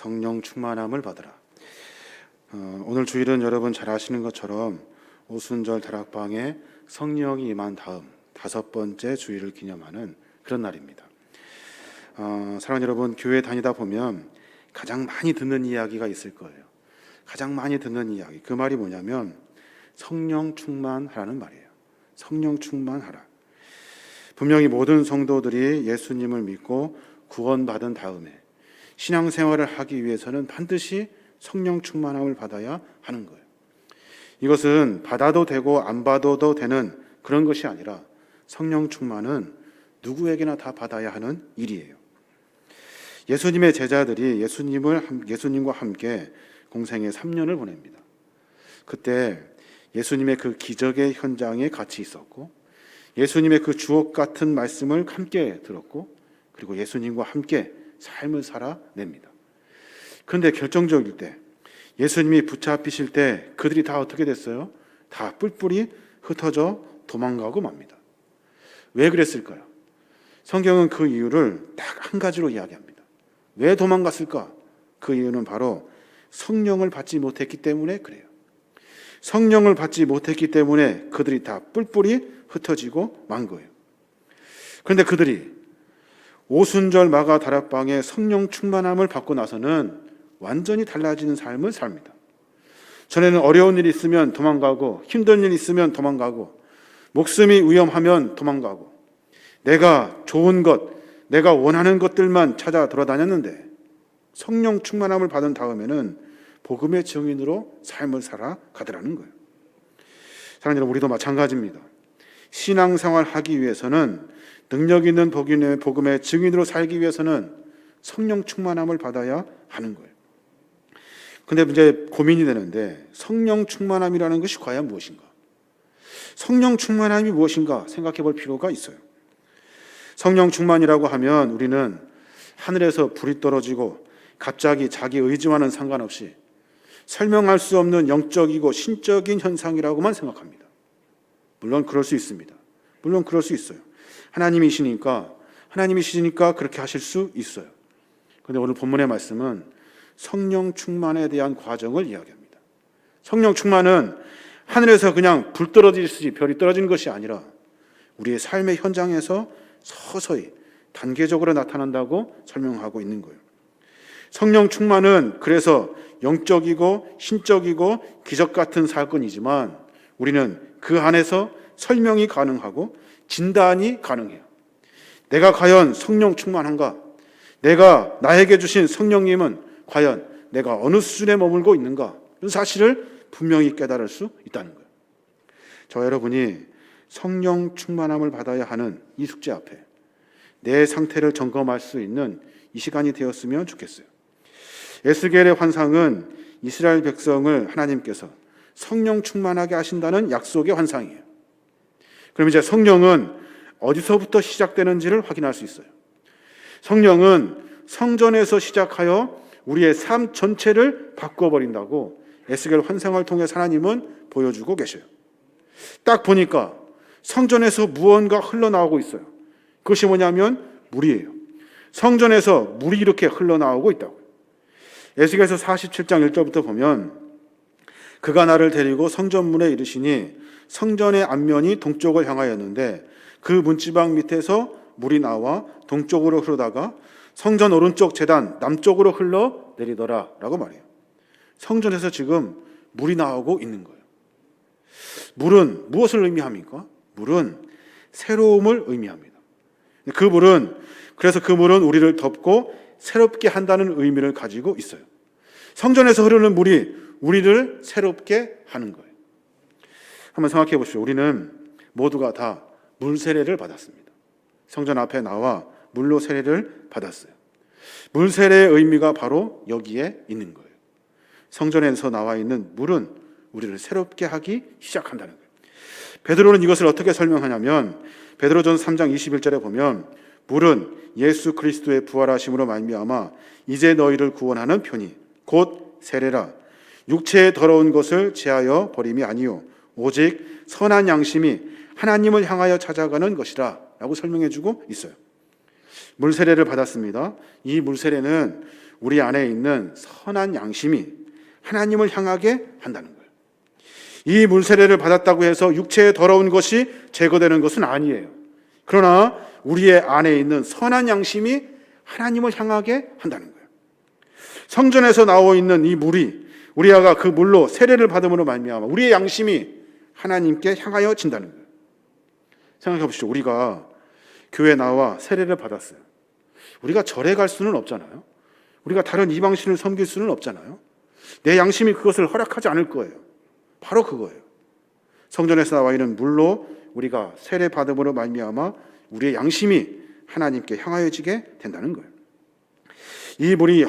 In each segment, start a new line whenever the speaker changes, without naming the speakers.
성령 충만함을 받으라. 어, 오늘 주일은 여러분 잘 아시는 것처럼 오순절 다락방에 성령이 임한 다음 다섯 번째 주일을 기념하는 그런 날입니다. 어, 사랑하는 여러분, 교회 다니다 보면 가장 많이 듣는 이야기가 있을 거예요. 가장 많이 듣는 이야기. 그 말이 뭐냐면 성령 충만하라는 말이에요. 성령 충만하라. 분명히 모든 성도들이 예수님을 믿고 구원받은 다음에 신앙생활을 하기 위해서는 반드시 성령 충만함을 받아야 하는 거예요. 이것은 받아도 되고 안 받아도 되는 그런 것이 아니라 성령 충만은 누구에게나 다 받아야 하는 일이에요. 예수님의 제자들이 예수님을 예수님과 함께 공생의 3년을 보냅니다. 그때 예수님의 그 기적의 현장에 같이 있었고 예수님의 그 주옥 같은 말씀을 함께 들었고 그리고 예수님과 함께 삶을 살아냅니다. 그런데 결정적일 때 예수님이 붙잡히실 때 그들이 다 어떻게 됐어요? 다 뿔뿔이 흩어져 도망가고 맙니다. 왜 그랬을까요? 성경은 그 이유를 딱 한 가지로 이야기합니다. 왜 도망갔을까? 그 이유는 바로 성령을 받지 못했기 때문에 그래요. 성령을 받지 못했기 때문에 그들이 다 뿔뿔이 흩어지고 만 거예요. 그런데 그들이 오순절 마가 다락방에 성령 충만함을 받고 나서는 완전히 달라지는 삶을 삽니다. 전에는 어려운 일이 있으면 도망가고 힘든 일 있으면 도망가고 목숨이 위험하면 도망가고 내가 좋은 것, 내가 원하는 것들만 찾아 돌아다녔는데 성령 충만함을 받은 다음에는 복음의 증인으로 삶을 살아가더라는 거예요. 사랑하는 우리도 마찬가지입니다. 신앙생활 하기 위해서는 능력 있는 복음의 증인으로 살기 위해서는 성령 충만함을 받아야 하는 거예요. 근데 이제 고민이 되는데 성령 충만함이라는 것이 과연 무엇인가? 성령 충만함이 무엇인가 생각해 볼 필요가 있어요. 성령 충만이라고 하면 우리는 하늘에서 불이 떨어지고 갑자기 자기 의지와는 상관없이 설명할 수 없는 영적이고 신적인 현상이라고만 생각합니다. 물론 그럴 수 있습니다. 물론 그럴 수 있어요. 하나님이시니까 하나님이시니까 그렇게 하실 수 있어요. 그런데 오늘 본문의 말씀은 성령 충만에 대한 과정을 이야기합니다. 성령 충만은 하늘에서 그냥 불 떨어지듯이 별이 떨어지는 것이 아니라 우리의 삶의 현장에서 서서히 단계적으로 나타난다고 설명하고 있는 거예요. 성령 충만은 그래서 영적이고 신적이고 기적 같은 사건이지만 우리는 그 안에서 설명이 가능하고 진단이 가능해요. 내가 과연 성령 충만한가? 내가 나에게 주신 성령님은 과연 내가 어느 수준에 머물고 있는가? 이 사실을 분명히 깨달을 수 있다는 거예요. 저 여러분이 성령 충만함을 받아야 하는 이 숙제 앞에 내 상태를 점검할 수 있는 이 시간이 되었으면 좋겠어요. 에스겔의 환상은 이스라엘 백성을 하나님께서 성령 충만하게 하신다는 약속의 환상이에요. 그럼 이제 성령은 어디서부터 시작되는지를 확인할 수 있어요. 성령은 성전에서 시작하여 우리의 삶 전체를 바꿔버린다고 에스겔 환상을 통해 하나님은 보여주고 계셔요. 딱 보니까 성전에서 무언가 흘러나오고 있어요. 그것이 뭐냐면 물이에요. 성전에서 물이 이렇게 흘러나오고 있다고. 에스겔서 47장 1절부터 보면 그가 나를 데리고 성전문에 이르시니 성전의 앞면이 동쪽을 향하였는데 그 문지방 밑에서 물이 나와 동쪽으로 흐르다가 성전 오른쪽 재단 남쪽으로 흘러 내리더라라고 말해요. 성전에서 지금 물이 나오고 있는 거예요. 물은 무엇을 의미합니까? 물은 새로움을 의미합니다. 그 물은 그래서 그 물은 우리를 덮고 새롭게 한다는 의미를 가지고 있어요. 성전에서 흐르는 물이 우리를 새롭게 하는 거예요. 한번 생각해 보십시오. 우리는 모두가 다 물 세례를 받았습니다. 성전 앞에 나와 물로 세례를 받았어요. 물 세례의 의미가 바로 여기에 있는 거예요. 성전에서 나와 있는 물은 우리를 새롭게 하기 시작한다는 거예요. 베드로는 이것을 어떻게 설명하냐면 베드로전 3장 21절에 보면 물은 예수 그리스도의 부활하심으로 말미암아 이제 너희를 구원하는 편이 곧 세례라 육체의 더러운 것을 제하여 버림이 아니요 오직 선한 양심이 하나님을 향하여 찾아가는 것이라 라고 설명해 주고 있어요. 물 세례를 받았습니다. 이 물 세례는 우리 안에 있는 선한 양심이 하나님을 향하게 한다는 거예요. 이 물세례를 받았다고 해서 육체의 더러운 것이 제거되는 것은 아니에요. 그러나 우리의 안에 있는 선한 양심이 하나님을 향하게 한다는 거예요. 성전에서 나오 있는 이 물이 우리가 그 물로 세례를 받음으로 말미암아 우리의 양심이 하나님께 향하여 진다는 거예요. 생각해 보시죠. 우리가 교회 나와 세례를 받았어요. 우리가 절에 갈 수는 없잖아요. 우리가 다른 이방신을 섬길 수는 없잖아요. 내 양심이 그것을 허락하지 않을 거예요. 바로 그거예요. 성전에서 나와 있는 물로 우리가 세례 받음으로 말미암아 우리의 양심이 하나님께 향하여지게 된다는 거예요. 이 물이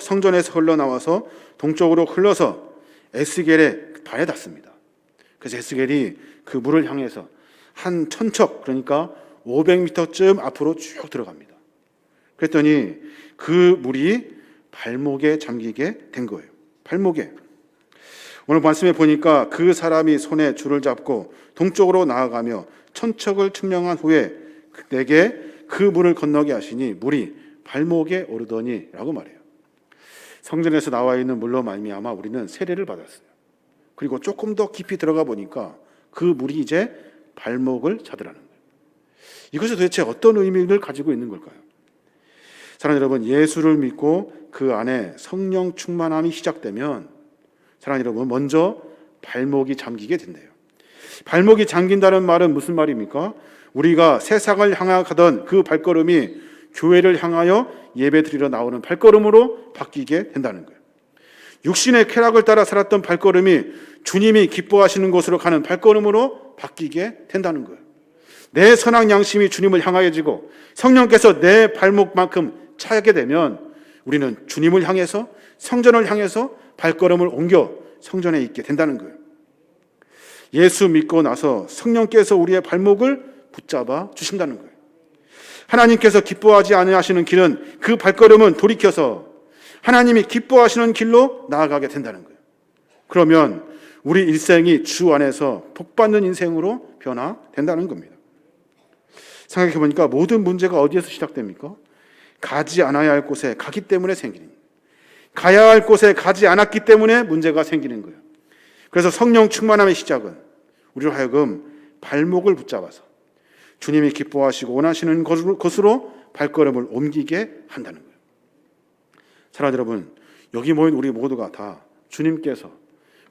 성전에서 흘러나와서 동쪽으로 흘러서 에스겔의 발에 닿습니다. 그래서 에스겔이 그 물을 향해서 한 천척 그러니까 500m쯤 앞으로 쭉 들어갑니다. 그랬더니 그 물이 발목에 잠기게 된 거예요. 발목에. 오늘 말씀에 보니까 그 사람이 손에 줄을 잡고 동쪽으로 나아가며 천척을 측량한 후에 내게 그 물을 건너게 하시니 물이 발목에 오르더니라고 말해요. 성전에서 나와 있는 물로 말미암아 우리는 세례를 받았어요. 그리고 조금 더 깊이 들어가 보니까 그 물이 이제 발목을 차더라는 거예요. 이것이 도대체 어떤 의미를 가지고 있는 걸까요? 사랑하는 여러분, 예수를 믿고 그 안에 성령 충만함이 시작되면 사랑하는 여러분, 먼저 발목이 잠기게 된대요. 발목이 잠긴다는 말은 무슨 말입니까? 우리가 세상을 향하던 그 발걸음이 교회를 향하여 예배 드리러 나오는 발걸음으로 바뀌게 된다는 거예요. 육신의 쾌락을 따라 살았던 발걸음이 주님이 기뻐하시는 곳으로 가는 발걸음으로 바뀌게 된다는 거예요. 내 선악 양심이 주님을 향하여지고 성령께서 내 발목만큼 차게 되면 우리는 주님을 향해서 성전을 향해서 발걸음을 옮겨 성전에 있게 된다는 거예요. 예수 믿고 나서 성령께서 우리의 발목을 붙잡아 주신다는 거예요. 하나님께서 기뻐하지 아니하시는 길은 그 발걸음은 돌이켜서 하나님이 기뻐하시는 길로 나아가게 된다는 거예요. 그러면 우리 일생이 주 안에서 복받는 인생으로 변화된다는 겁니다. 생각해 보니까 모든 문제가 어디에서 시작됩니까? 가지 않아야 할 곳에 가기 때문에 생기는 거예요. 가야 할 곳에 가지 않았기 때문에 문제가 생기는 거예요. 그래서 성령 충만함의 시작은 우리로 하여금 발목을 붙잡아서 주님이 기뻐하시고 원하시는 곳으로 발걸음을 옮기게 한다는 거예요. 사랑하는 여러분, 여기 모인 우리 모두가 다 주님께서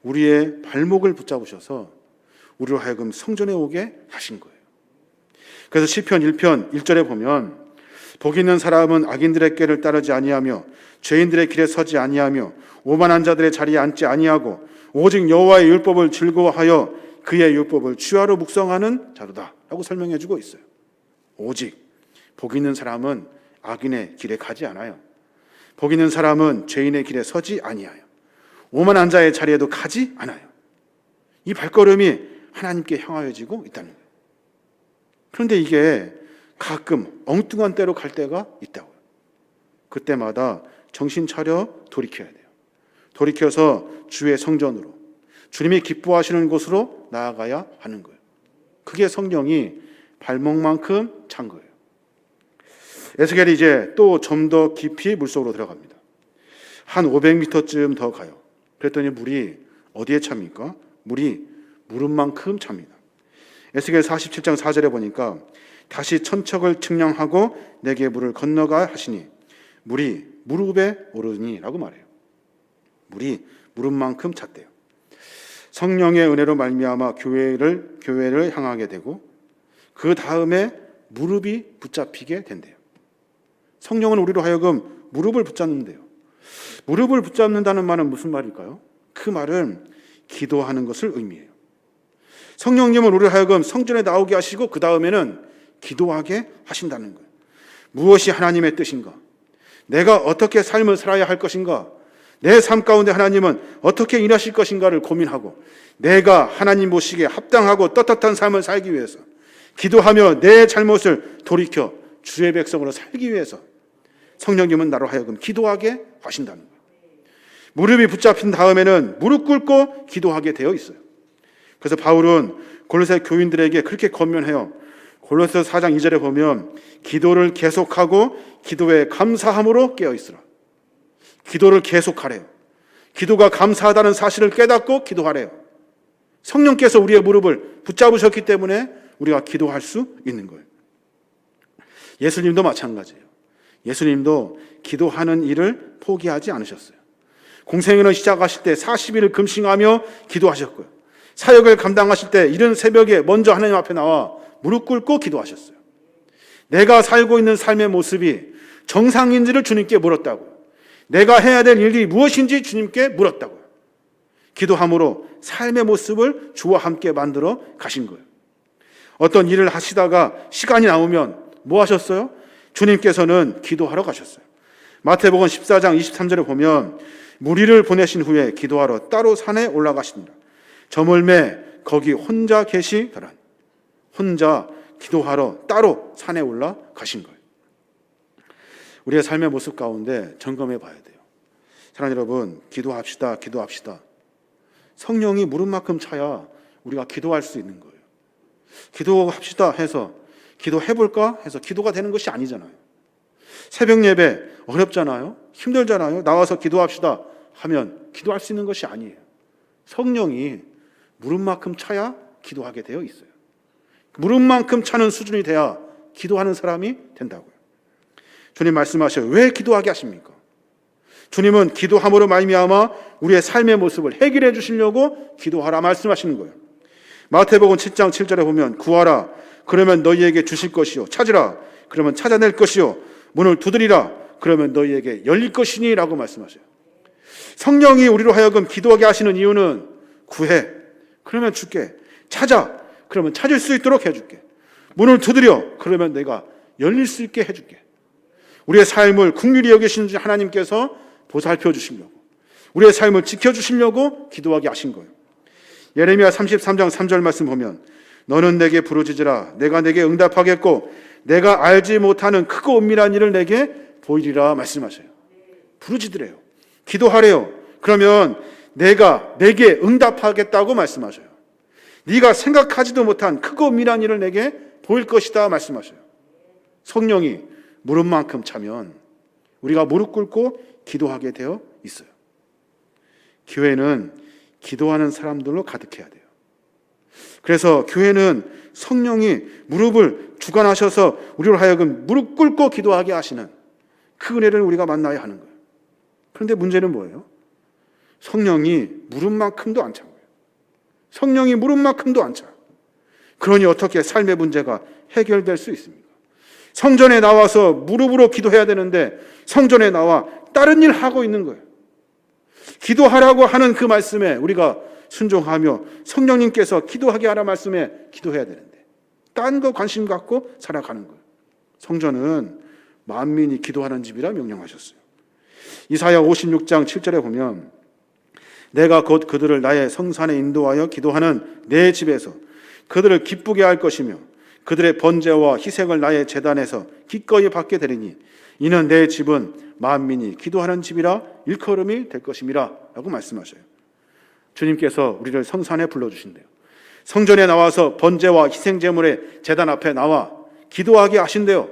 우리의 발목을 붙잡으셔서 우리로 하여금 성전에 오게 하신 거예요. 그래서 시편 1편 1절에 보면 복 있는 사람은 악인들의 꾀를 따르지 아니하며 죄인들의 길에 서지 아니하며 오만한 자들의 자리에 앉지 아니하고 오직 여호와의 율법을 즐거워하여 그의 율법을 주하로 묵상하는 자로다라고 설명해 주고 있어요. 오직 복 있는 사람은 악인의 길에 가지 않아요. 복 있는 사람은 죄인의 길에 서지 아니하여 오만한 자의 자리에도 가지 않아요. 이 발걸음이 하나님께 향하여지고 있다는 거예요. 그런데 이게 가끔 엉뚱한 때로 갈 때가 있다고요. 그때마다 정신 차려 돌이켜야 돼요. 돌이켜서 주의 성전으로 주님이 기뻐하시는 곳으로 나아가야 하는 거예요. 그게 성령이 발목만큼 찬 거예요. 에스겔이 이제 또 좀 더 깊이 물속으로 들어갑니다. 한 500m쯤 더 가요. 그랬더니 물이 어디에 찹니까? 물이 무릎만큼 찹니다. 에스겔 47장 4절에 보니까 다시 천척을 측량하고 내게 물을 건너가 하시니 물이 무릎에 오르니라고 말해요. 물이 무릎만큼 찼대요. 성령의 은혜로 말미암아 교회를 교회를 향하게 되고 그 다음에 무릎이 붙잡히게 된대요. 성령은 우리로 하여금 무릎을 붙잡는데요. 무릎을 붙잡는다는 말은 무슨 말일까요? 그 말은 기도하는 것을 의미해요. 성령님은 우리를 하여금 성전에 나오게 하시고 그 다음에는 기도하게 하신다는 거예요. 무엇이 하나님의 뜻인가? 내가 어떻게 삶을 살아야 할 것인가? 내 삶 가운데 하나님은 어떻게 일하실 것인가를 고민하고 내가 하나님 보시기에 합당하고 떳떳한 삶을 살기 위해서 기도하며 내 잘못을 돌이켜 주의 백성으로 살기 위해서 성령님은 나로 하여금 기도하게 하신다는 거예요. 무릎이 붙잡힌 다음에는 무릎 꿇고 기도하게 되어 있어요. 그래서 바울은 골로새 교인들에게 그렇게 권면해요. 골로새 4장 2절에 보면 기도를 계속하고 기도에 감사함으로 깨어 있으라. 기도를 계속하래요. 기도가 감사하다는 사실을 깨닫고 기도하래요. 성령께서 우리의 무릎을 붙잡으셨기 때문에 우리가 기도할 수 있는 거예요. 예수님도 마찬가지예요. 예수님도 기도하는 일을 포기하지 않으셨어요. 공생애를 시작하실 때 40일을 금식하며 기도하셨고요. 사역을 감당하실 때 이른 새벽에 먼저 하나님 앞에 나와 무릎 꿇고 기도하셨어요. 내가 살고 있는 삶의 모습이 정상인지를 주님께 물었다고. 내가 해야 될 일이 무엇인지 주님께 물었다고요. 기도함으로 삶의 모습을 주와 함께 만들어 가신 거예요. 어떤 일을 하시다가 시간이 나오면 뭐 하셨어요? 주님께서는 기도하러 가셨어요. 마태복음 14장 23절에 보면 무리를 보내신 후에 기도하러 따로 산에 올라가신다. 저물매 거기 혼자 계시더라. 혼자 기도하러 따로 산에 올라가신 거예요. 우리의 삶의 모습 가운데 점검해 봐야 돼요. 사랑하는 여러분, 기도합시다. 기도합시다. 성령이 무릎 만큼 차야 우리가 기도할 수 있는 거예요. 기도합시다 해서 기도해 볼까 해서 기도가 되는 것이 아니잖아요. 새벽 예배 어렵잖아요. 힘들잖아요. 나와서 기도합시다 하면 기도할 수 있는 것이 아니에요. 성령이 무릎만큼 차야 기도하게 되어 있어요. 무릎만큼 차는 수준이 돼야 기도하는 사람이 된다고요. 주님 말씀하셔요. 왜 기도하게 하십니까? 주님은 기도함으로 말미암아 우리의 삶의 모습을 해결해 주시려고 기도하라 말씀하시는 거예요. 마태복음 7장 7절에 보면 구하라 그러면 너희에게 주실 것이요. 찾으라. 그러면 찾아낼 것이요. 문을 두드리라. 그러면 너희에게 열릴 것이니 라고 말씀하셔요. 성령이 우리로 하여금 기도하게 하시는 이유는 구해. 그러면 줄게. 찾아. 그러면 찾을 수 있도록 해줄게. 문을 두드려. 그러면 내가 열릴 수 있게 해줄게. 우리의 삶을 국률이 여기시는 하나님께서 보살펴 주시려고. 우리의 삶을 지켜 주시려고 기도하게 하신 거예요. 예레미야 33장 3절 말씀 보면 너는 내게 부르짖으라 내가 내게 응답하겠고 내가 알지 못하는 크고 은밀한 일을 내게 보이리라 말씀하셔요. 부르짖으래요. 기도하래요. 그러면 내가 내게 응답하겠다고 말씀하셔요. 네가 생각하지도 못한 크고 은밀한 일을 내게 보일 것이다 말씀하셔요. 성령이 무릎만큼 차면 우리가 무릎 꿇고 기도하게 되어 있어요. 교회는 기도하는 사람들로 가득해야 돼요. 그래서 교회는 성령이 무릎을 주관하셔서 우리로 하여금 무릎 꿇고 기도하게 하시는 그 은혜를 우리가 만나야 하는 거예요. 그런데 문제는 뭐예요? 성령이 무릎만큼도 안찬 거예요. 성령이 무릎만큼도 안 차. 그러니 어떻게 삶의 문제가 해결될 수 있습니까? 성전에 나와서 무릎으로 기도해야 되는데 성전에 나와 다른 일 하고 있는 거예요. 기도하라고 하는 그 말씀에 우리가 순종하며 성령님께서 기도하게 하라 말씀에 기도해야 되는데 딴 거 관심 갖고 살아가는 거예요. 성전은 만민이 기도하는 집이라 명령하셨어요. 이사야 56장 7절에 보면 내가 곧 그들을 나의 성산에 인도하여 기도하는 내 집에서 그들을 기쁘게 할 것이며 그들의 번제와 희생을 나의 재단에서 기꺼이 받게 되리니 이는 내 집은 만민이 기도하는 집이라 일컬음이 될 것임이라 라고 말씀하셔요. 주님께서 우리를 성산에 불러주신대요. 성전에 나와서 번제와 희생제물의 재단 앞에 나와 기도하게 하신대요.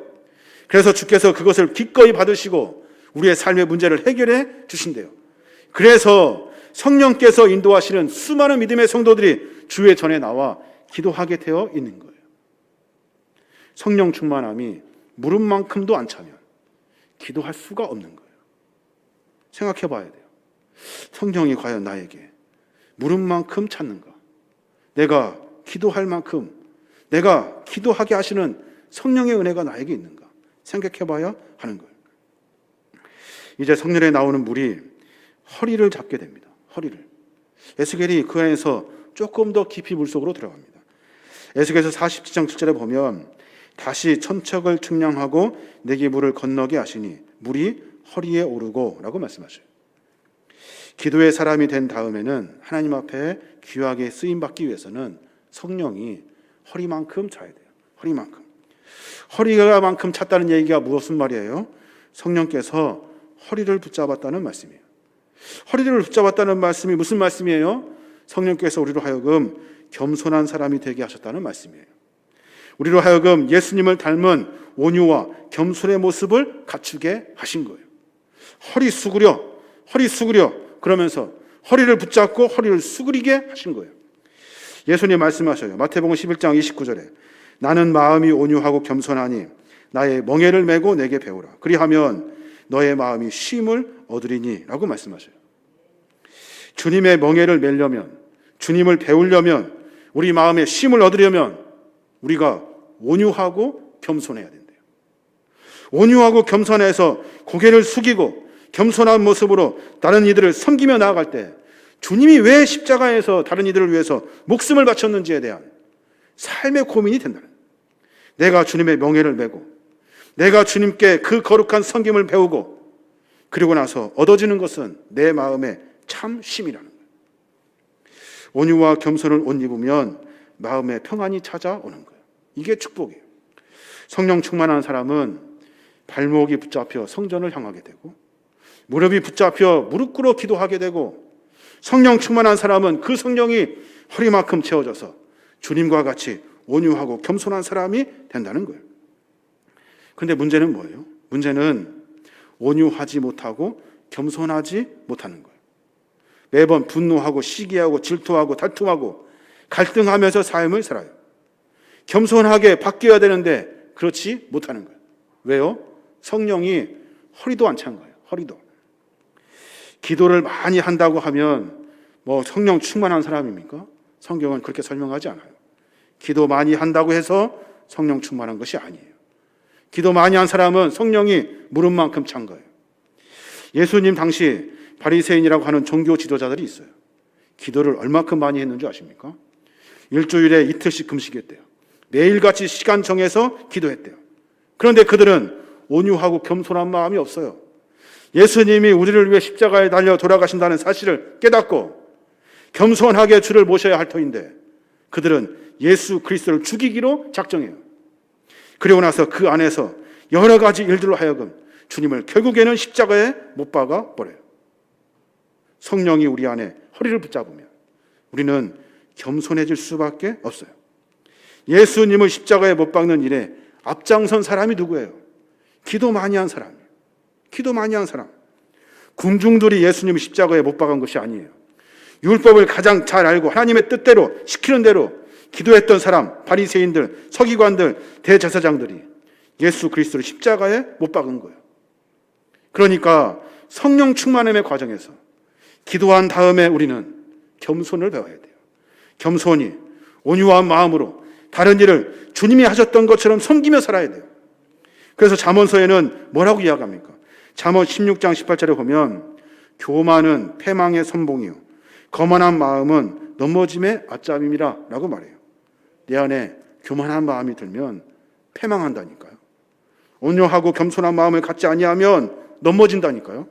그래서 주께서 그것을 기꺼이 받으시고 우리의 삶의 문제를 해결해 주신대요. 그래서 성령께서 인도하시는 수많은 믿음의 성도들이 주의 전에 나와 기도하게 되어 있는 거예요. 성령 충만함이 무릎만큼도 안 차면 기도할 수가 없는 거예요. 생각해 봐야 돼요. 성령이 과연 나에게 무릎만큼 찾는 가? 내가 기도할 만큼 내가 기도하게 하시는 성령의 은혜가 나에게 있는가? 생각해 봐야 하는 거예요. 이제 성년에 나오는 물이 허리를 잡게 됩니다. 허리를. 에스겔이 그 안에서 조금 더 깊이 물속으로 들어갑니다. 에스겔서 47장 7절에 보면 다시 천척을 측량하고 내게 물을 건너게 하시니 물이 허리에 오르고라고 말씀하셔요. 기도의 사람이 된 다음에는 하나님 앞에 귀하게 쓰임 받기 위해서는 성령이 허리만큼 차야 돼요. 허리만큼. 허리가만큼 찼다는 얘기가 무슨 말이에요? 성령께서 허리를 붙잡았다는 말씀이에요. 허리를 붙잡았다는 말씀이 무슨 말씀이에요? 성령께서 우리로 하여금 겸손한 사람이 되게 하셨다는 말씀이에요. 우리로 하여금 예수님을 닮은 온유와 겸손의 모습을 갖추게 하신 거예요. 허리 수그려 허리 수그려 그러면서 허리를 붙잡고 허리를 수그리게 하신 거예요. 예수님 말씀하셔요. 마태복음 11장 29절에 나는 마음이 온유하고 겸손하니 나의 멍에를 메고 내게 배우라. 그리하면 너의 마음이 쉼을 얻으리니라고 말씀하셔요. 주님의 멍에를 메려면 주님을 배우려면 우리 마음에 쉼을 얻으려면 우리가 온유하고 겸손해야 된대요. 온유하고 겸손해서 고개를 숙이고 겸손한 모습으로 다른 이들을 섬기며 나아갈 때 주님이 왜 십자가에서 다른 이들을 위해서 목숨을 바쳤는지에 대한 삶의 고민이 된다는. 내가 주님의 명예를 메고 내가 주님께 그 거룩한 섬김을 배우고 그리고 나서 얻어지는 것은 내 마음의 참 쉼이라는 거예요. 온유와 겸손을 옷 입으면 마음에 평안이 찾아오는 거예요. 이게 축복이에요. 성령 충만한 사람은 발목이 붙잡혀 성전을 향하게 되고 무릎이 붙잡혀 무릎 꿇어 기도하게 되고 성령 충만한 사람은 그 성령이 허리만큼 채워져서 주님과 같이 온유하고 겸손한 사람이 된다는 거예요. 근데 문제는 뭐예요? 문제는 온유하지 못하고 겸손하지 못하는 거예요. 매번 분노하고 시기하고 질투하고 다툼하고 갈등하면서 삶을 살아요. 겸손하게 바뀌어야 되는데 그렇지 못하는 거예요. 왜요? 성령이 허리도 안 찬 거예요. 허리도. 기도를 많이 한다고 하면 뭐 성령 충만한 사람입니까? 성경은 그렇게 설명하지 않아요. 기도 많이 한다고 해서 성령 충만한 것이 아니에요. 기도 많이 한 사람은 성령이 무릎만큼 찬 거예요. 예수님 당시 바리새인이라고 하는 종교 지도자들이 있어요. 기도를 얼마큼 많이 했는지 아십니까? 일주일에 이틀씩 금식했대요. 매일같이 시간 정해서 기도했대요. 그런데 그들은 온유하고 겸손한 마음이 없어요. 예수님이 우리를 위해 십자가에 달려 돌아가신다는 사실을 깨닫고 겸손하게 주를 모셔야 할 터인데 그들은 예수 그리스도를 죽이기로 작정해요. 그리고 나서 그 안에서 여러 가지 일들로 하여금 주님을 결국에는 십자가에 못 박아 버려요. 성령이 우리 안에 허리를 붙잡으면 우리는 겸손해질 수밖에 없어요. 예수님을 십자가에 못 박는 일에 앞장선 사람이 누구예요? 기도 많이 한 사람이에요. 기도 많이 한 사람. 군중들이 예수님 십자가에 못 박은 것이 아니에요. 율법을 가장 잘 알고 하나님의 뜻대로 시키는 대로 기도했던 사람, 바리새인들, 서기관들, 대제사장들이 예수 그리스도를 십자가에 못 박은 거예요. 그러니까 성령 충만함의 과정에서 기도한 다음에 우리는 겸손을 배워야 돼요. 겸손히 온유한 마음으로 다른 일을 주님이 하셨던 것처럼 섬기며 살아야 돼요. 그래서 잠언서에는 뭐라고 이야기합니까? 잠언 16장 18절에 보면 교만은 패망의 선봉이요 거만한 마음은 넘어짐의 아짬임이라 라고 말해요. 내 안에 교만한 마음이 들면 패망한다니까요. 온유하고 겸손한 마음을 갖지 아니하면 넘어진다니까요.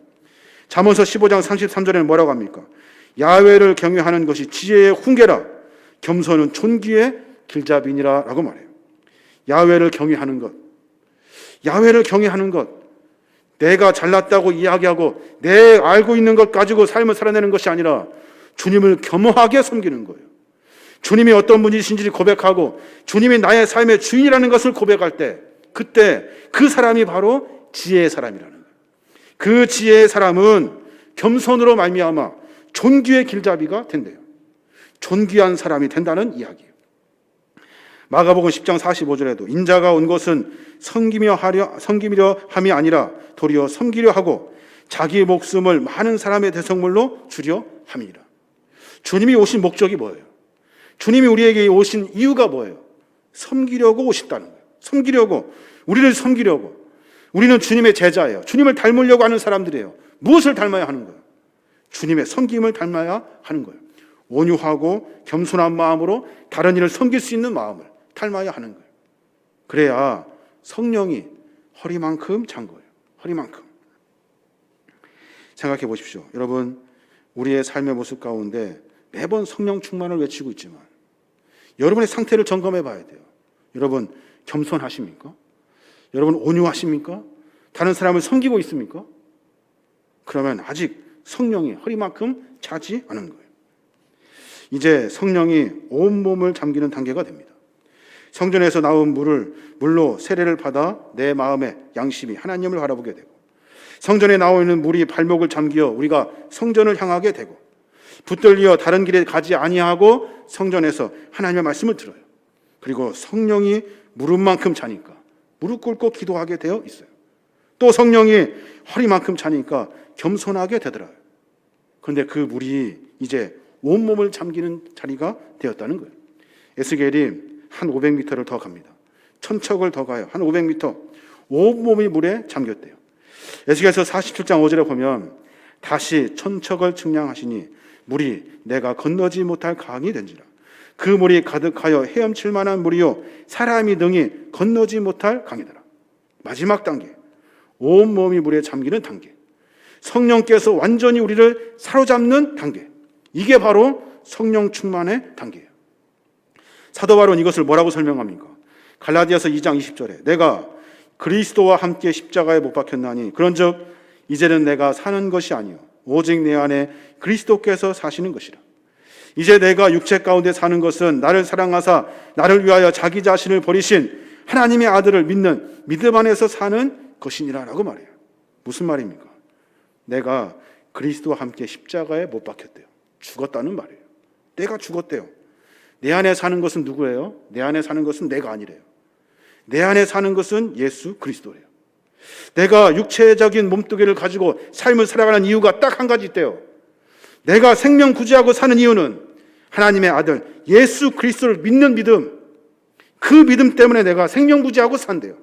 잠언서 15장 33절에는 뭐라고 합니까? 야외를 경외하는 것이 지혜의 훈계라 겸손은 존귀의 길잡이니라 라고 말해요. 야외를 경외하는 것. 야외를 경외하는 것. 내가 잘났다고 이야기하고 내 알고 있는 것 가지고 삶을 살아내는 것이 아니라 주님을 겸허하게 섬기는 거예요. 주님이 어떤 분이신지 고백하고 주님이 나의 삶의 주인이라는 것을 고백할 때 그때 그 사람이 바로 지혜의 사람이라는 거예요. 그 지혜의 사람은 겸손으로 말미암아 존귀의 길잡이가 된대요. 존귀한 사람이 된다는 이야기예요. 마가복음 10장 45절에도 인자가 온 것은 섬기며 하려 섬기려 함이 아니라 도리어 섬기려 하고 자기 목숨을 많은 사람의 대성물로 주려 함이라. 주님이 오신 목적이 뭐예요? 주님이 우리에게 오신 이유가 뭐예요? 섬기려고 오셨다는 거예요. 섬기려고 우리를 섬기려고 우리는 주님의 제자예요. 주님을 닮으려고 하는 사람들이에요. 무엇을 닮아야 하는 거예요? 주님의 섬김을 닮아야 하는 거예요. 온유하고 겸손한 마음으로 다른 일을 섬길 수 있는 마음을 닮아야 하는 거예요. 그래야 성령이 허리만큼 찬 거예요. 허리만큼. 생각해 보십시오. 여러분, 우리의 삶의 모습 가운데 매번 성령 충만을 외치고 있지만 여러분의 상태를 점검해 봐야 돼요. 여러분, 겸손하십니까? 여러분, 온유하십니까? 다른 사람을 섬기고 있습니까? 그러면 아직 성령이 허리만큼 차지 않은 거예요. 이제 성령이 온 몸을 잠기는 단계가 됩니다. 성전에서 나온 물을 물로 세례를 받아 내 마음의 양심이 하나님을 바라보게 되고 성전에 나와 있는 물이 발목을 잠기어 우리가 성전을 향하게 되고 붙들려 다른 길에 가지 아니하고 성전에서 하나님의 말씀을 들어요. 그리고 성령이 무릎만큼 차니까 무릎 꿇고 기도하게 되어 있어요. 또 성령이 허리만큼 차니까 겸손하게 되더라고요. 그런데 그 물이 이제 온몸을 잠기는 자리가 되었다는 거예요. 에스겔이 한 500m를 더 갑니다. 천척을 더 가요. 한 500m. 온몸이 물에 잠겼대요. 에스겔서 47장 5절에 보면 다시 천척을 측량하시니 물이 내가 건너지 못할 강이 된지라. 그 물이 가득하여 헤엄칠 만한 물이요 사람이 등이 건너지 못할 강이더라. 마지막 단계. 온몸이 물에 잠기는 단계. 성령께서 완전히 우리를 사로잡는 단계. 이게 바로 성령 충만의 단계예요. 사도 바울은 이것을 뭐라고 설명합니까? 갈라디아서 2장 20절에 내가 그리스도와 함께 십자가에 못 박혔나니 그런즉 이제는 내가 사는 것이 아니요 오직 내 안에 그리스도께서 사시는 것이라. 이제 내가 육체 가운데 사는 것은 나를 사랑하사 나를 위하여 자기 자신을 버리신 하나님의 아들을 믿는 믿음 안에서 사는 것이니라라고 말해요. 무슨 말입니까? 내가 그리스도와 함께 십자가에 못 박혔대요. 죽었다는 말이에요. 내가 죽었대요. 내 안에 사는 것은 누구예요? 내 안에 사는 것은 내가 아니래요. 내 안에 사는 것은 예수 그리스도래요. 내가 육체적인 몸뚱이를 가지고 삶을 살아가는 이유가 딱 한 가지 있대요. 내가 생명 구제하고 사는 이유는 하나님의 아들 예수 그리스도를 믿는 믿음. 그 믿음 때문에 내가 생명 구제하고 산대요.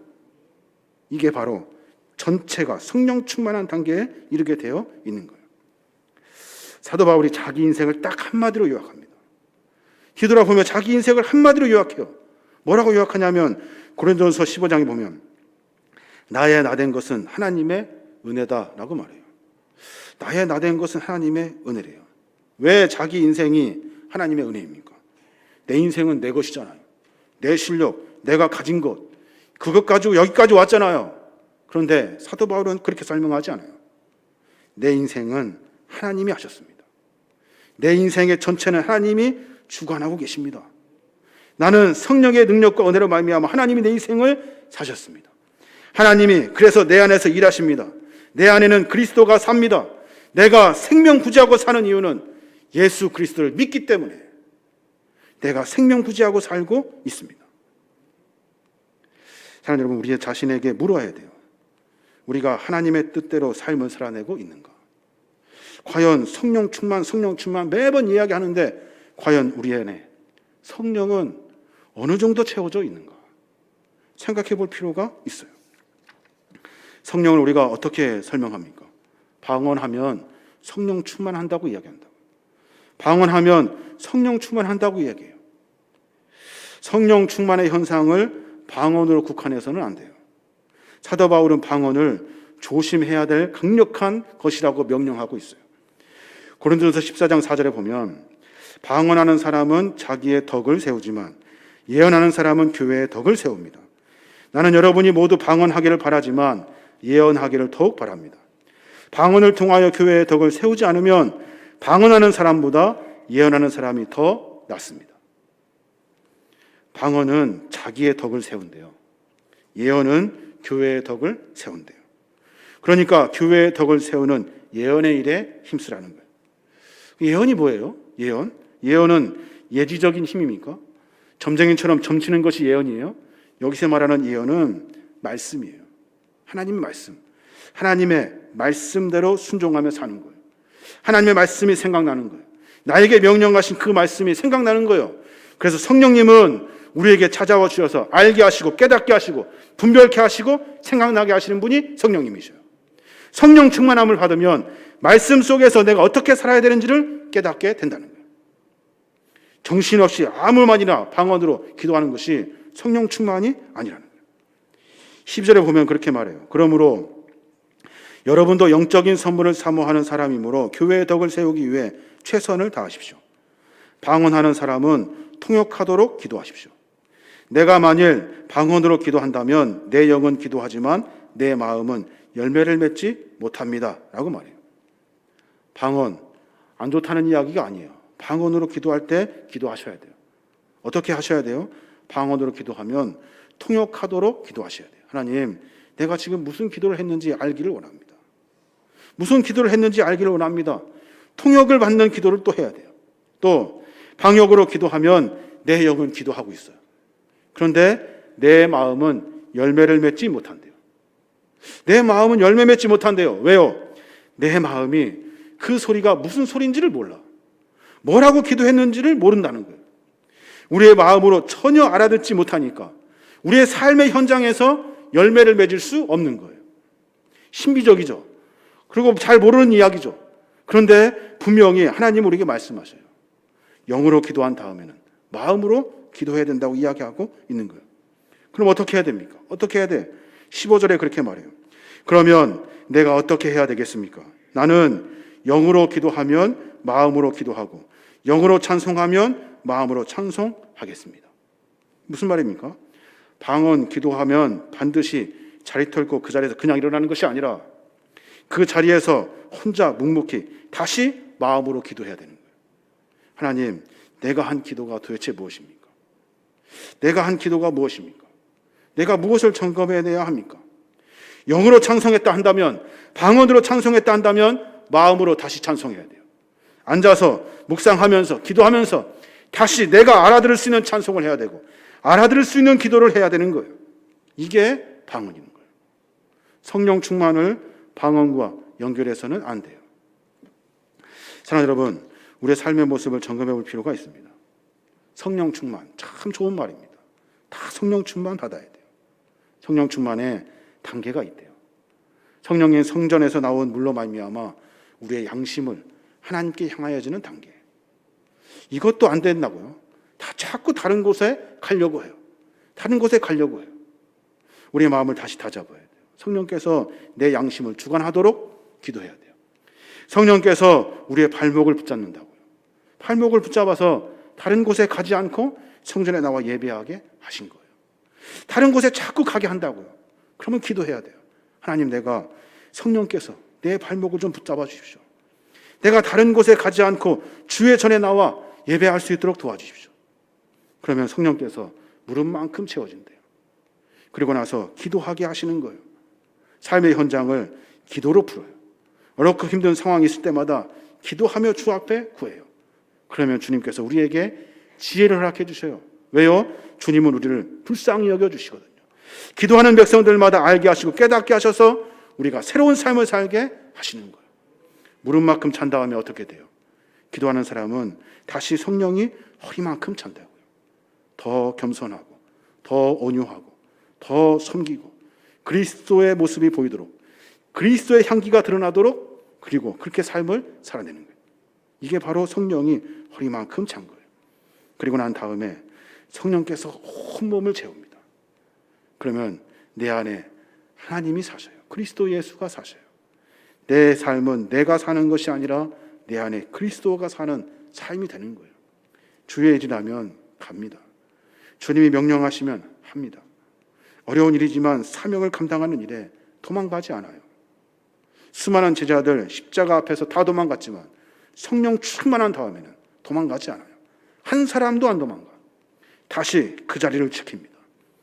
이게 바로 전체가 성령 충만한 단계에 이르게 되어 있는 거예요. 사도 바울이 자기 인생을 딱 한마디로 요약합니다. 뒤돌아보면 자기 인생을 한마디로 요약해요. 뭐라고 요약하냐면 고린도전서 15장에 보면 나의 나된 것은 하나님의 은혜다라고 말해요. 나의 나된 것은 하나님의 은혜래요. 왜 자기 인생이 하나님의 은혜입니까? 내 인생은 내 것이잖아요. 내 실력, 내가 가진 것, 그것 가지고 여기까지 왔잖아요. 그런데 사도 바울은 그렇게 설명하지 않아요. 내 인생은 하나님이 하셨습니다. 내 인생의 전체는 하나님이 주관하고 계십니다. 나는 성령의 능력과 은혜로 말미암아 하나님이 내 인생을 사셨습니다. 하나님이 그래서 내 안에서 일하십니다. 내 안에는 그리스도가 삽니다. 내가 생명 구제하고 사는 이유는 예수 그리스도를 믿기 때문에 내가 생명 구제하고 살고 있습니다. 사랑하는 여러분, 우리 자신에게 물어야 돼요. 우리가 하나님의 뜻대로 삶을 살아내고 있는가? 과연 성령 충만, 성령 충만 매번 이야기하는데 과연 우리 안에 성령은 어느 정도 채워져 있는가? 생각해 볼 필요가 있어요. 성령을 우리가 어떻게 설명합니까? 방언하면 성령 충만한다고 이야기한다고. 방언하면 성령 충만한다고 이야기해요. 성령 충만의 현상을 방언으로 국한해서는 안 돼요. 사도 바울은 방언을 조심해야 될 강력한 것이라고 명령하고 있어요. 고린도전서 14장 4절에 보면 방언하는 사람은 자기의 덕을 세우지만 예언하는 사람은 교회의 덕을 세웁니다. 나는 여러분이 모두 방언하기를 바라지만 예언하기를 더욱 바랍니다. 방언을 통하여 교회의 덕을 세우지 않으면 방언하는 사람보다 예언하는 사람이 더 낫습니다. 방언은 자기의 덕을 세운대요. 예언은 교회의 덕을 세운대요. 그러니까 교회의 덕을 세우는 예언의 일에 힘쓰라는 거예요. 예언이 뭐예요? 예언? 예언은 예지적인 힘입니까? 점쟁이처럼 점치는 것이 예언이에요? 여기서 말하는 예언은 말씀이에요. 하나님의 말씀. 하나님의 말씀대로 순종하며 사는 거예요. 하나님의 말씀이 생각나는 거예요. 나에게 명령하신 그 말씀이 생각나는 거예요. 그래서 성령님은 우리에게 찾아와 주셔서 알게 하시고 깨닫게 하시고 분별케 하시고 생각나게 하시는 분이 성령님이셔요. 성령 충만함을 받으면 말씀 속에서 내가 어떻게 살아야 되는지를 깨닫게 된다는 거예요. 정신없이 아무 말이나 방언으로 기도하는 것이 성령 충만이 아니라는 거예요. 10절에 보면 그렇게 말해요. 그러므로 여러분도 영적인 선물을 사모하는 사람이므로 교회의 덕을 세우기 위해 최선을 다하십시오. 방언하는 사람은 통역하도록 기도하십시오. 내가 만일 방언으로 기도한다면 내 영은 기도하지만 내 마음은 열매를 맺지 못합니다. 라고 말해요. 방언, 안 좋다는 이야기가 아니에요. 방언으로 기도할 때 기도하셔야 돼요. 어떻게 하셔야 돼요? 방언으로 기도하면 통역하도록 기도하셔야 돼요. 하나님, 내가 지금 무슨 기도를 했는지 알기를 원합니다. 무슨 기도를 했는지 알기를 원합니다. 통역을 받는 기도를 또 해야 돼요. 또 방역으로 기도하면 내 영은 기도하고 있어요. 그런데 내 마음은 열매를 맺지 못한대요. 내 마음은 열매 맺지 못한대요. 왜요? 내 마음이 그 소리가 무슨 소리인지를 몰라. 뭐라고 기도했는지를 모른다는 거예요. 우리의 마음으로 전혀 알아듣지 못하니까 우리의 삶의 현장에서 열매를 맺을 수 없는 거예요. 신비적이죠. 그리고 잘 모르는 이야기죠. 그런데 분명히 하나님 우리에게 말씀하셔요. 영으로 기도한 다음에는 마음으로 기도해야 된다고 이야기하고 있는 거예요. 그럼 어떻게 해야 됩니까? 어떻게 해야 돼? 15절에 그렇게 말해요. 그러면 내가 어떻게 해야 되겠습니까? 나는 영으로 기도하면 마음으로 기도하고 영으로 찬송하면 마음으로 찬송하겠습니다. 무슨 말입니까? 방언 기도하면 반드시 자리 털고 그 자리에서 그냥 일어나는 것이 아니라 그 자리에서 혼자 묵묵히 다시 마음으로 기도해야 되는 거예요. 하나님, 내가 한 기도가 도대체 무엇입니까? 내가 한 기도가 무엇입니까? 내가 무엇을 점검해내야 합니까? 영으로 찬송했다 한다면, 방언으로 찬송했다 한다면, 마음으로 다시 찬송해야 돼요. 앉아서 묵상하면서, 기도하면서, 다시 내가 알아들을 수 있는 찬송을 해야 되고, 알아들을 수 있는 기도를 해야 되는 거예요. 이게 방언인 거예요. 성령 충만을 방언과 연결해서는 안 돼요. 사랑 여러분, 우리의 삶의 모습을 점검해 볼 필요가 있습니다. 성령 충만, 참 좋은 말입니다. 다 성령 충만 받아야 돼요. 성령 충만에 단계가 있대요. 성령의 성전에서 나온 물로 말미암아 우리의 양심을 하나님께 향하여지는 단계. 이것도 안 된다고요. 다 자꾸 다른 곳에 가려고 해요. 다른 곳에 가려고 해요. 우리의 마음을 다시 다잡아야 돼요. 성령께서 내 양심을 주관하도록 기도해야 돼요. 성령께서 우리의 발목을 붙잡는다고요. 발목을 붙잡아서 다른 곳에 가지 않고 성전에 나와 예배하게 하신 거예요. 다른 곳에 자꾸 가게 한다고요. 그러면 기도해야 돼요. 하나님 내가 성령께서 내 발목을 좀 붙잡아 주십시오. 내가 다른 곳에 가지 않고 주의 전에 나와 예배할 수 있도록 도와주십시오. 그러면 성령께서 무릎만큼 채워진대요. 그리고 나서 기도하게 하시는 거예요. 삶의 현장을 기도로 풀어요. 어렵고 힘든 상황이 있을 때마다 기도하며 주 앞에 구해요. 그러면 주님께서 우리에게 지혜를 허락해 주셔요. 왜요? 주님은 우리를 불쌍히 여겨 주시거든요. 기도하는 백성들마다 알게 하시고 깨닫게 하셔서 우리가 새로운 삶을 살게 하시는 거예요. 무릎만큼 찬 다음에 어떻게 돼요? 기도하는 사람은 다시 성령이 허리만큼 찬다고요. 더 겸손하고, 더 온유하고, 더 섬기고, 그리스도의 모습이 보이도록, 그리스도의 향기가 드러나도록, 그리고 그렇게 삶을 살아내는 거예요. 이게 바로 성령이 허리만큼 찬 거예요. 그리고 난 다음에 성령께서 온 몸을 채웁니다. 그러면 내 안에 하나님이 사셔요. 그리스도 예수가 사셔요. 내 삶은 내가 사는 것이 아니라 내 안에 그리스도가 사는 삶이 되는 거예요. 주의 일이라면 갑니다. 주님이 명령하시면 합니다. 어려운 일이지만 사명을 감당하는 일에 도망가지 않아요. 수많은 제자들 십자가 앞에서 다 도망갔지만 성령 충만한 다음에는 도망가지 않아요. 한 사람도 안 도망가. 다시 그 자리를 지킵니다.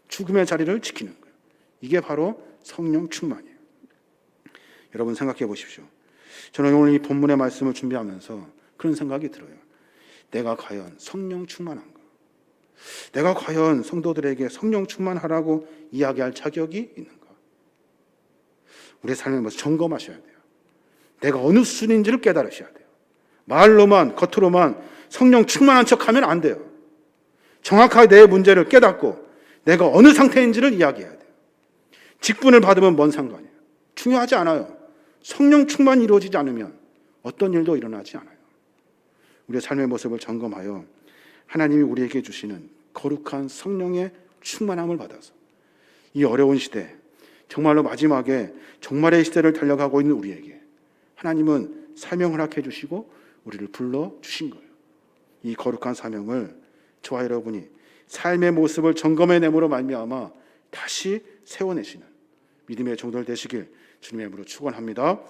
죽음의 자리를 지키는 거예요. 이게 바로 성령 충만이에요. 여러분 생각해 보십시오. 저는 오늘 이 본문의 말씀을 준비하면서 그런 생각이 들어요. 내가 과연 성령 충만한가? 내가 과연 성도들에게 성령 충만하라고 이야기할 자격이 있는가? 우리의 삶을 먼저 점검하셔야 돼요. 내가 어느 수준인지를 깨달으셔야 돼요. 말로만 겉으로만 성령 충만한 척 하면 안 돼요. 정확하게 내 문제를 깨닫고 내가 어느 상태인지를 이야기해야 돼요. 직분을 받으면 뭔 상관이에요? 중요하지 않아요. 성령 충만이 이루어지지 않으면 어떤 일도 일어나지 않아요. 우리의 삶의 모습을 점검하여 하나님이 우리에게 주시는 거룩한 성령의 충만함을 받아서 이 어려운 시대, 정말로 마지막에 종말의 시대를 달려가고 있는 우리에게 하나님은 사명을 허락해 주시고 우리를 불러 주신 거예요. 이 거룩한 사명을 저와 여러분이 삶의 모습을 점검해 내므로 말미암아 다시 세워내시는 믿음의 종들 되시길 주님의 이름으로 축원합니다.